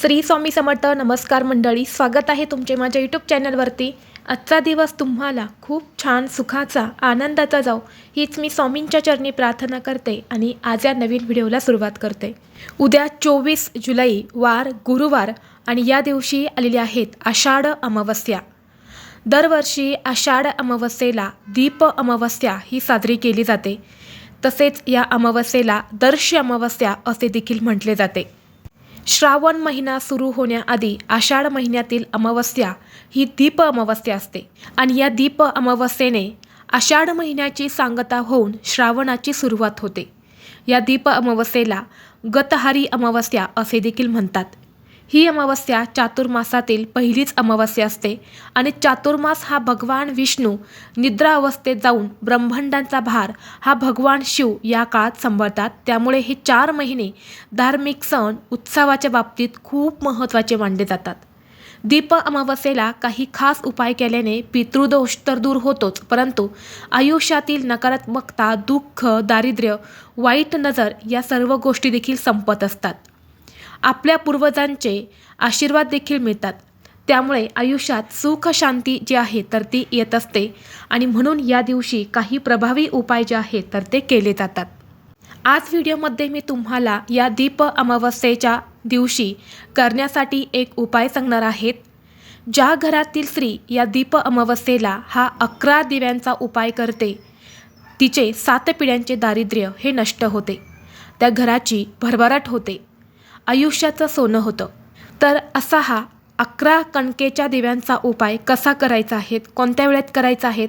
श्री स्वामी समर्थ नमस्कार मंडळी स्वागत आहे तुमचे माझ्या यूट्यूब चॅनलवरती आजचा दिवस तुम्हाला खूप छान सुखाचा आनंदाचा जाऊ हीच मी स्वामींच्या चरणी प्रार्थना करते आणि आज या नवीन व्हिडिओला सुरुवात करते. उद्या चोवीस जुलै वार गुरुवार आणि या दिवशी आलेल्या आहेत आषाढ अमावस्या. दरवर्षी आषाढ अमावस्येला दीप अमावस्या ही साजरी केली जाते. तसेच या अमावस्येला दर्श अमावस्या असे देखील म्हटले जाते. श्रावण महिना सुरू होण्याआधी आषाढ महिन्यातील अमावस्या ही दीप अमावस्या असते. आणि या दीप अमावस्येने आषाढ महिन्याची सांगता होऊन श्रावणाची सुरुवात होते. या दीप अमावस्येला गतहारी अमावस्या असे देखील म्हणतात. ही अमावस्या चातुर्मासातील पहिलीच अमावस्या असते. आणि चातुर्मास हा भगवान विष्णू निद्रा अवस्थेत जाऊन ब्रह्मांडांचा भार हा भगवान शिव या काळात सांभाळतात. त्यामुळे हे चार महिने धार्मिक सण उत्सवाच्या बाबतीत खूप महत्त्वाचे मानले जातात. दीप अमावस्येला काही खास उपाय केल्याने पितृदोष तर दूर होतोच परंतु आयुष्यातील नकारात्मकता दुःख दारिद्र्य वाईट नजर या सर्व गोष्टी देखील संपत असतात. आपल्या पूर्वजांचे आशीर्वाद देखील मिळतात. त्यामुळे आयुष्यात सुख शांती जी आहे तर ती येत असते. आणि म्हणून या दिवशी काही प्रभावी उपाय जे आहेत तर ते केले जातात. आज व्हिडिओमध्ये मी तुम्हाला या दीप अमावस्येच्या दिवशी करण्यासाठी एक उपाय सांगणार आहेत ज्या घरातील स्त्री या दीप अमावस्येला हा अकरा दिव्यांचा उपाय करते तिचे सात पिढ्यांचे दारिद्र्य हे नष्ट होते. त्या घराची भरभराट होते. आयुष्याचं सोनं होतं. तर असा हा अकरा कणकेच्या दिव्यांचा उपाय कसा करायचा आहेत कोणत्या वेळेत करायचा आहेत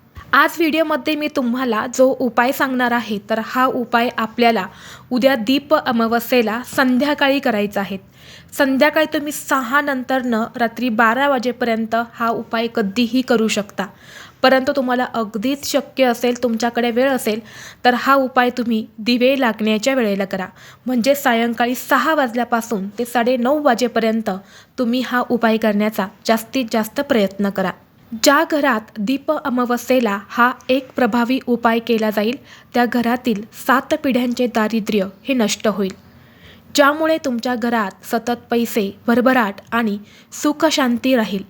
आज व्हिडिओमध्ये मी तुम्हाला जो उपाय सांगणार आहे तर हा उपाय आपल्याला उद्या दीप अमावस्येला संध्याकाळी करायचा आहे. संध्याकाळी तुम्ही सहा नंतरनं रात्री बारा वाजेपर्यंत हा उपाय कधीही करू शकता. परंतु तुम्हाला अगदीच शक्य असेल तुमच्याकडे वेळ असेल तर हा उपाय तुम्ही दिवे लागण्याच्या वेळेला करा. म्हणजे सायंकाळी सहा वाजल्यापासून ते साडेनऊ वाजेपर्यंत तुम्ही हा उपाय करण्याचा जास्तीत जास्त प्रयत्न करा. ज्या घरात दीप अमावस्येला हा एक प्रभावी उपाय केला जाईल त्या घरातील सात पिढ्यांचे दारिद्र्य हे नष्ट होईल. ज्यामुळे तुमच्या घरात सतत पैसे भरभराट आणि सुखशांती राहील.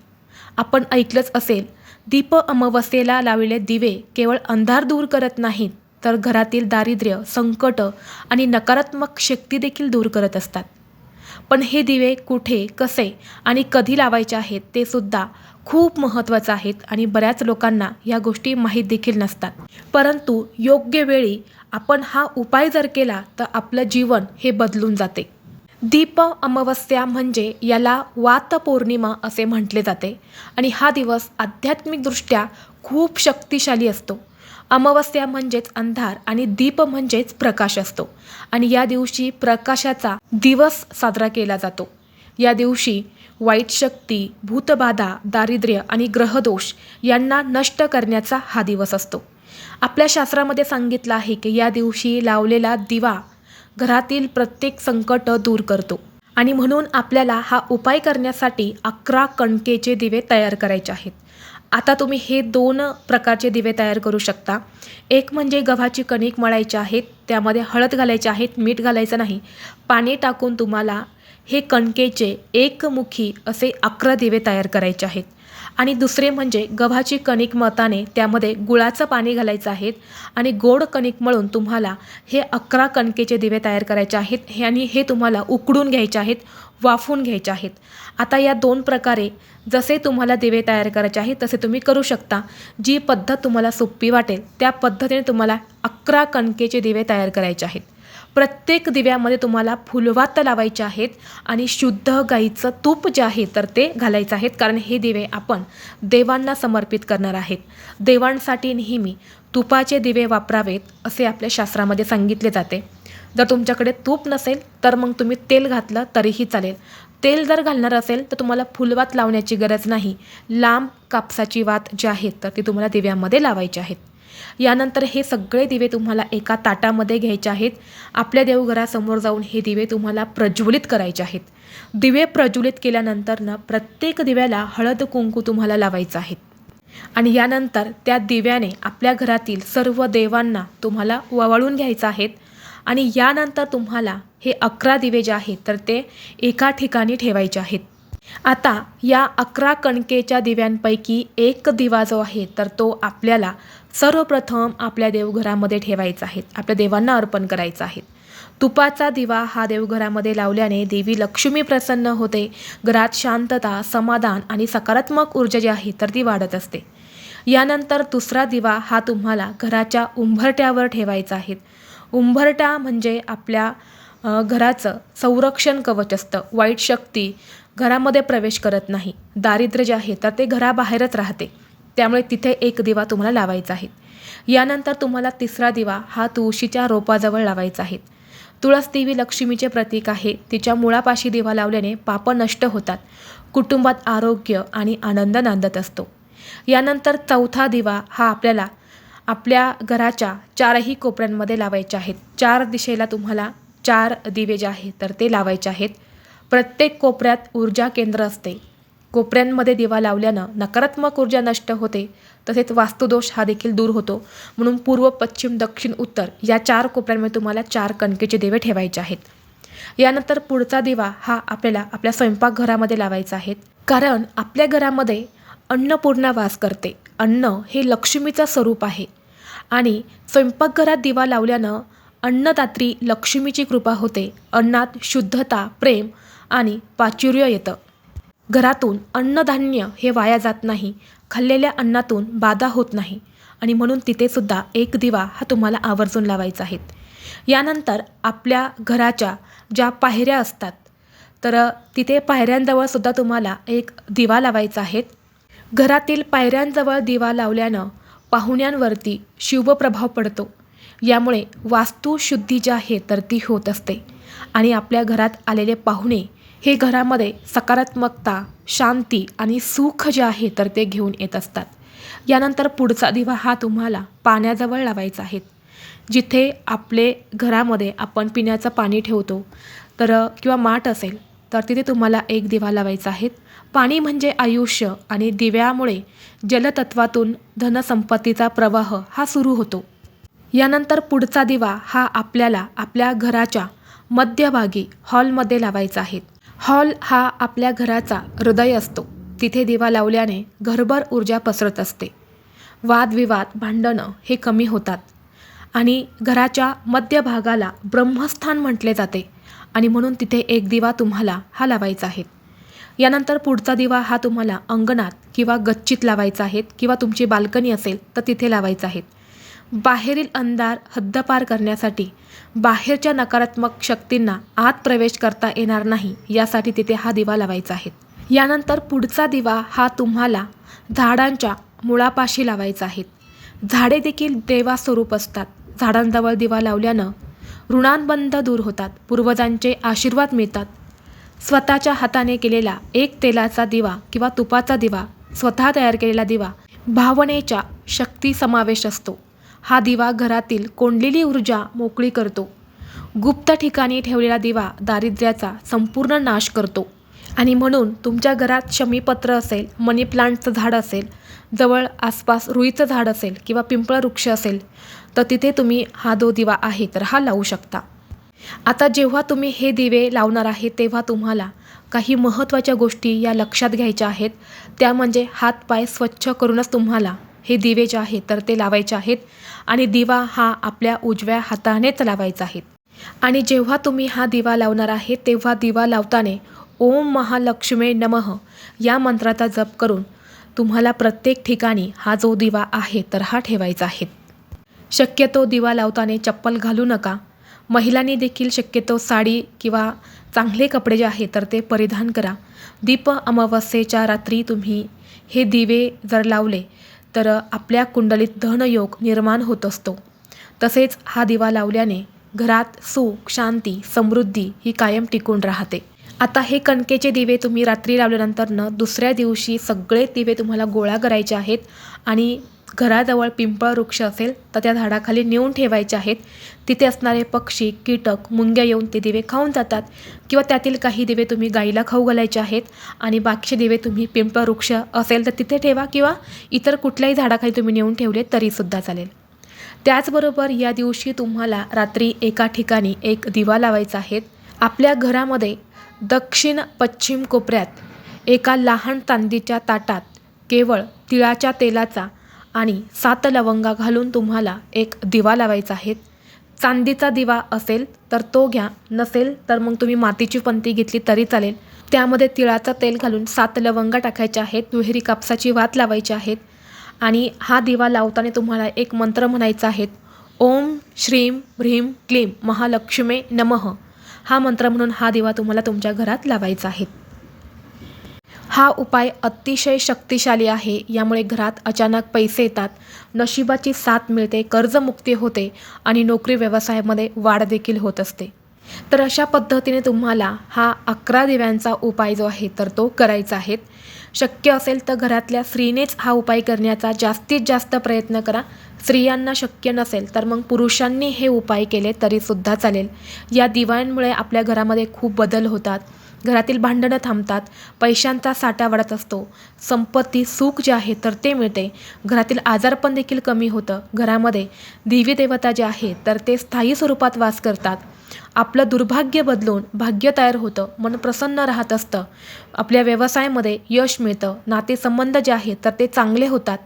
आपण ऐकलंच असेल दीप अमावस्येला लावलेले दिवे केवळ अंधार दूर करत नाहीत तर घरातील दारिद्र्य संकट आणि नकारात्मक शक्ती देखील दूर करत असतात. पण हे दिवे कुठे कसे आणि कधी लावायचे आहेत ते सुद्धा खूप महत्त्वाचं आहेत आणि बऱ्याच लोकांना या गोष्टी माहीत देखील नसतात. परंतु योग्य वेळी आपण हा उपाय जर केला तर आपलं जीवन हे बदलून जाते. दीप अमावस्या म्हणजे याला वात पौर्णिमा असे म्हटले जाते आणि हा दिवस आध्यात्मिकदृष्ट्या खूप शक्तिशाली असतो. अमावस्या म्हणजेच अंधार आणि दीप म्हणजेच प्रकाश असतो. आणि या दिवशी प्रकाशाचा दिवस साजरा केला जातो. या दिवशी वाईट शक्ती भूतबाधा दारिद्र्य आणि ग्रहदोष यांना नष्ट करण्याचा हा दिवस असतो. आपल्या शास्त्रामध्ये सांगितलं आहे की या दिवशी लावलेला दिवा घरातील प्रत्येक संकट दूर करतो. आणि म्हणून आपल्याला हा उपाय करण्यासाठी अकरा कणकेचे दिवे तयार करायचे आहेत. आता तुम्ही हे दोन प्रकारचे दिवे तयार करू शकता. एक म्हणजे गव्हाची कणिक मळायची आहेत त्यामध्ये हळद घालायचे आहेत मीठ घालायचं नाही. पाणी टाकून तुम्हाला हे कणकेचे एकमुखी असे अकरा दिवे तयार करायचे आहेत. आणि दुसरे म्हणजे गव्हाची कणिक मताने त्यामध्ये गुळाचं पाणी घालायचं आहे आणि गोड कणिक मळून तुम्हाला हे अकरा कणकेचे दिवे तयार करायचे आहेत. हे आणि हे तुम्हाला उकडून घ्यायचे आहेत वाफून घ्यायचे आहेत. आता या दोन प्रकारे जसे तुम्हाला दिवे तयार करायचे आहेत तसे तुम्ही करू शकता. जी पद्धत तुम्हाला सोपी वाटेल त्या पद्धतीने तुम्हाला अकरा कणकेचे दिवे तयार करायचे आहेत. प्रत्येक दिव्यामध्ये तुम्हाला फुलवात लावायचे आहेत आणि शुद्ध गाईचं तूप जे आहे तर ते घालायचं आहेत कारण हे दिवे आपण देवांना समर्पित करणार आहेत. देवांसाठी नेहमी तुपाचे दिवे वापरावेत असे आपल्या शास्त्रामध्ये सांगितले जाते. जर तुमच्याकडे तूप नसेल तर मग तुम्ही तेल घातलं तरीही चालेल. तेल जर घालणार असेल तर तुम्हाला फुलवात लावण्याची गरज नाही. लांब कापसाची वात जी आहेत तर ती तुम्हाला दिव्यामध्ये लावायची आहेत. यानंतर हे सगळे दिवे तुम्हाला एका ताटामध्ये घ्यायचे आहेत. आपल्या देवघरासमोर जाऊन हे दिवे तुम्हाला प्रज्वलित करायचे आहेत. दिवे प्रज्वलित केल्यानंतर ना प्रत्येक दिव्याला हळद कुंकू तुम्हाला लावायचं आहे आणि यानंतर त्या दिव्याने आपल्या घरातील सर्व देवांना तुम्हाला ववाळून घ्यायचं आहेत. आणि यानंतर तुम्हाला हे अकरा दिवे जे आहेत तर ते एका ठिकाणी ठेवायचे आहेत. आता या अकरा कणकेच्या दिव्यांपैकी एक दिवा जो आहे तर तो आपल्याला सर्वप्रथम आपल्या देवघरामध्ये ठेवायचा आहे आपल्या देवांना अर्पण करायचा आहे. तुपाचा दिवा हा देवघरामध्ये लावल्याने देवी लक्ष्मी प्रसन्न होते घरात शांतता समाधान आणि सकारात्मक ऊर्जा जी आहे तर ती वाढत असते. यानंतर दुसरा दिवा हा तुम्हाला घराच्या उंबरट्यावर ठेवायचा आहे. उंबरटा म्हणजे आपल्या घराचं संरक्षण कवच असतं वाईट शक्ती घरामध्ये प्रवेश करत नाही. दारिद्र्य जे आहे तर ते घराबाहेरच राहते. त्यामुळे तिथे एक दिवा तुम्हाला लावायचा आहे. यानंतर तुम्हाला तिसरा दिवा हा तुळशीच्या रोपाजवळ लावायचा आहे. तुळस देवी लक्ष्मीचे प्रतीक आहे. तिच्या मुळापाशी दिवा लावल्याने पाप नष्ट होतात. कुटुंबात आरोग्य आणि आनंद नांदत असतो. यानंतर चौथा दिवा हा आपल्याला आपल्या घराच्या चारही कोपऱ्यांमध्ये लावायचे आहेत. चार दिशेला तुम्हाला चार दिवे जे आहेत तर ते लावायचे आहेत. प्रत्येक कोपऱ्यात ऊर्जा केंद्र असते. कोपऱ्यांमध्ये दिवा लावल्यानं नकारात्मक ऊर्जा नष्ट होते. तसेच वास्तुदोष हा देखील दूर होतो. म्हणून पूर्व पश्चिम दक्षिण उत्तर या चार कोपऱ्यांमध्ये तुम्हाला चार कणकेचे दिवे ठेवायचे आहेत. यानंतर पुढचा दिवा हा आपल्याला आपल्या स्वयंपाकघरामध्ये लावायचा आहे. कारण आपल्या घरामध्ये अन्नपूर्णा वास करते. अन्न हे लक्ष्मीचं स्वरूप आहे. आणि स्वयंपाकघरात दिवा लावल्यानं अन्नदात्री लक्ष्मीची कृपा होते. अन्नात शुद्धता प्रेम आणि प्राचुर्य येतं. घरातून अन्नधान्य हे वाया जात नाही. खाल्लेल्या अन्नातून बाधा होत नाही. आणि म्हणून तिथेसुद्धा एक दिवा हा तुम्हाला आवर्जून लावायचा आहे. यानंतर आपल्या घराच्या ज्या पायऱ्या असतात तर तिथे पायऱ्यांजवळसुद्धा तुम्हाला एक दिवा लावायचा आहे. घरातील पायऱ्यांजवळ दिवा लावल्यानं पाहुण्यांवरती शुभप्रभाव पडतो. यामुळे वास्तुशुद्धी जी आहे तर ती होत असते. आणि आपल्या घरात आलेले पाहुणे हे घरामध्ये सकारात्मकता शांती आणि सुख जे आहे तर ते घेऊन येत असतात. यानंतर पुढचा दिवा हा तुम्हाला पाण्याजवळ लावायचा आहे. जिथे आपले घरामध्ये आपण पिण्याचं पाणी ठेवतो तर किंवा माठ असेल तर तिथे तुम्हाला एक दिवा लावायचा आहे. पाणी म्हणजे आयुष्य आणि दिव्यामुळे जलतत्वातून धनसंपत्तीचा प्रवाह हा सुरू होतो. यानंतर पुढचा दिवा हा आपल्याला आपल्या घराच्या मध्यभागी हॉलमध्ये लावायचा आहे. हॉल हा आपल्या घराचा हृदय असतो. तिथे दिवा लावल्याने घरभर ऊर्जा पसरत असते. वादविवाद भांडणं हे कमी होतात आणि घराच्या मध्यभागाला ब्रह्मस्थान म्हटले जाते आणि म्हणून तिथे एक दिवा तुम्हाला हा लावायचा आहे. यानंतर पुढचा दिवा हा तुम्हाला अंगणात किंवा गच्चीत लावायचा आहे किंवा तुमची बाल्कनी असेल तर तिथे लावायचा आहे. बाहेरील अंधार हद्दपार करण्यासाठी बाहेरच्या नकारात्मक शक्तींना आत प्रवेश करता येणार नाही यासाठी तिथे हा दिवा लावायचा आहे. यानंतर पुढचा दिवा हा तुम्हाला झाडांच्या मुळापाशी लावायचा आहे. झाडे देखील देवास्वरूप असतात. झाडांजवळ दिवा लावल्यानं ऋणांबंध दूर होतात. पूर्वजांचे आशीर्वाद मिळतात. स्वतःच्या हाताने केलेला एक तेलाचा दिवा किंवा तुपाचा दिवा स्वतः तयार केलेला दिवा भावनेच्या शक्ती समावेश असतो. हा दिवा घरातील कोंडलेली ऊर्जा मोकळी करतो. गुप्त ठिकाणी ठेवलेला दिवा दारिद्र्याचा संपूर्ण नाश करतो. आणि म्हणून तुमच्या घरात शमीपत्र असेल मनी प्लांटचं झाड असेल जवळ आसपास रुईचं झाड असेल किंवा पिंपळ वृक्ष असेल तर तिथे तुम्ही हा दो दिवा आहे तर हा लावू शकता. आता जेव्हा तुम्ही हे दिवे लावणार आहे तेव्हा तुम्हाला काही महत्त्वाच्या गोष्टी या लक्षात घ्यायच्या आहेत. त्या म्हणजे हातपाय स्वच्छ करूनच तुम्हाला हे दिवे जे आहेत तर ते लावायचे आहेत. आणि दिवा हा आपल्या उजव्या हातानेच लावायचा आहे. आणि जेव्हा तुम्ही हा दिवा लावणार आहे तेव्हा दिवा लावताना ओम महालक्ष्मे नमः या मंत्राचा जप करून तुम्हाला प्रत्येक ठिकाणी हा जो दिवा आहे तर हा ठेवायचा आहे. शक्यतो दिवा लावताना चप्पल घालू नका. महिलांनी देखील शक्यतो साडी किंवा चांगले कपडे जे आहे तर ते परिधान करा. दीप अमावस्येच्या रात्री तुम्ही हे दिवे जर लावले तर आपल्या कुंडलीत धनयोग निर्माण होत असतो. तसेच हा दिवा लावल्याने घरात सुख शांती समृद्धी ही कायम टिकून राहते. आता हे कणकेचे दिवे तुम्ही रात्री लावल्यानंतर न दुसऱ्या दिवशी सगळे दिवे तुम्हाला गोळा करायचे आहेत आणि घराजवळ पिंपळ वृक्ष असेल तर त्या झाडाखाली नेऊन ठेवायचे आहेत. तिथे असणारे पक्षी कीटक मुंग्या येऊन ते दिवे खाऊन जातात. किंवा त्यातील काही दिवे तुम्ही गाईला खाऊ घालायचे आहेत आणि बाकीचे दिवे तुम्ही पिंपळ वृक्ष असेल तर तिथे ठेवा किंवा इतर कुठल्याही झाडाखाली तुम्ही नेऊन ठेवले तरीसुद्धा चालेल. त्याचबरोबर या दिवशी तुम्हाला रात्री एका ठिकाणी एक दिवा लावायचा आहे. आपल्या घरामध्ये दक्षिण पश्चिम कोपऱ्यात एका लहान चांदीच्या ताटात केवळ तिळाच्या तेलाचा आणि सात लवंगा घालून तुम्हाला एक दिवा लावायचा आहे. चांदीचा दिवा असेल तर तो घ्या नसेल तर मग तुम्ही मातीची पंती घेतली तरी चालेल. त्यामध्ये तिळाचं तेल घालून सात लवंगा टाकायच्या आहेत दुहेरी कापसाची वात लावायची आहेत आणि हा दिवा लावताना तुम्हाला एक मंत्र म्हणायचा आहे. ओम श्रीम ह्रीम क्लीम महालक्ष्मे नमः. हा मंत्र म्हणून हा दिवा तुम्हाला तुमच्या घरात लावायचा आहे. हा उपाय अतिशय शक्तिशाली आहे. यामुळे घरात अचानक पैसे येतात. नशिबाची साथ मिळते कर्जमुक्ती होते आणि नोकरी व्यवसायामध्ये वाढ देखील होत असते. तर अशा पद्धतीने तुम्हाला हा अकरा दिव्यांचा उपाय जो आहे तर तो करायचा आहे. शक्य असेल तर घरातल्या स्त्रीनेच हा उपाय करण्याचा जास्तीत जास्त प्रयत्न करा. स्त्रियांना शक्य नसेल तर मग पुरुषांनी हे उपाय केले तरीसुद्धा चालेल. या दिव्यांमुळे आपल्या घरामध्ये खूप बदल होतात. घरातील भांडणं थांबतात पैशांचा साठा वाढत असतो. संपत्ती सुख जे आहे तर ते मिळते. घरातील आजारपण देखील कमी होतं. घरामध्ये दिव्य देवता जे आहे तर ते स्थायी स्वरूपात वास करतात. आपलं दुर्भाग्य बदलून भाग्य तयार होतं मन प्रसन्न राहत असतं. आपल्या व्यवसायामध्ये यश मिळतं नातेसंबंध जे आहे तर ते चांगले होतात.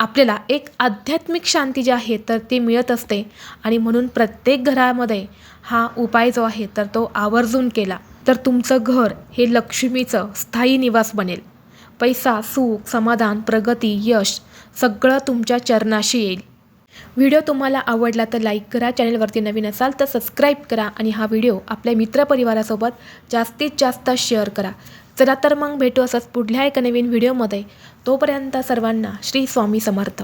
आपल्याला एक आध्यात्मिक शांती जी आहे तर ती मिळत असते आणि म्हणून प्रत्येक घरामध्ये हा उपाय जो आहे तर तो आवर्जून केला. तर तुमचं घर हे लक्ष्मीचं स्थायी निवास बनेल. पैसा सुख समाधान प्रगती यश सगळं तुमच्या चरणाशी येईल. व्हिडिओ तुम्हाला आवडला तर लाईक करा चॅनलवरती नवीन असाल तर सबस्क्राईब करा आणि हा व्हिडिओ आपल्या मित्रपरिवारासोबत जास्तीत जास्त शेअर करा. चला तर मग भेटू असंच पुढल्या एका नवीन व्हिडिओमध्ये. तोपर्यंत सर्वांना श्री स्वामी समर्थ.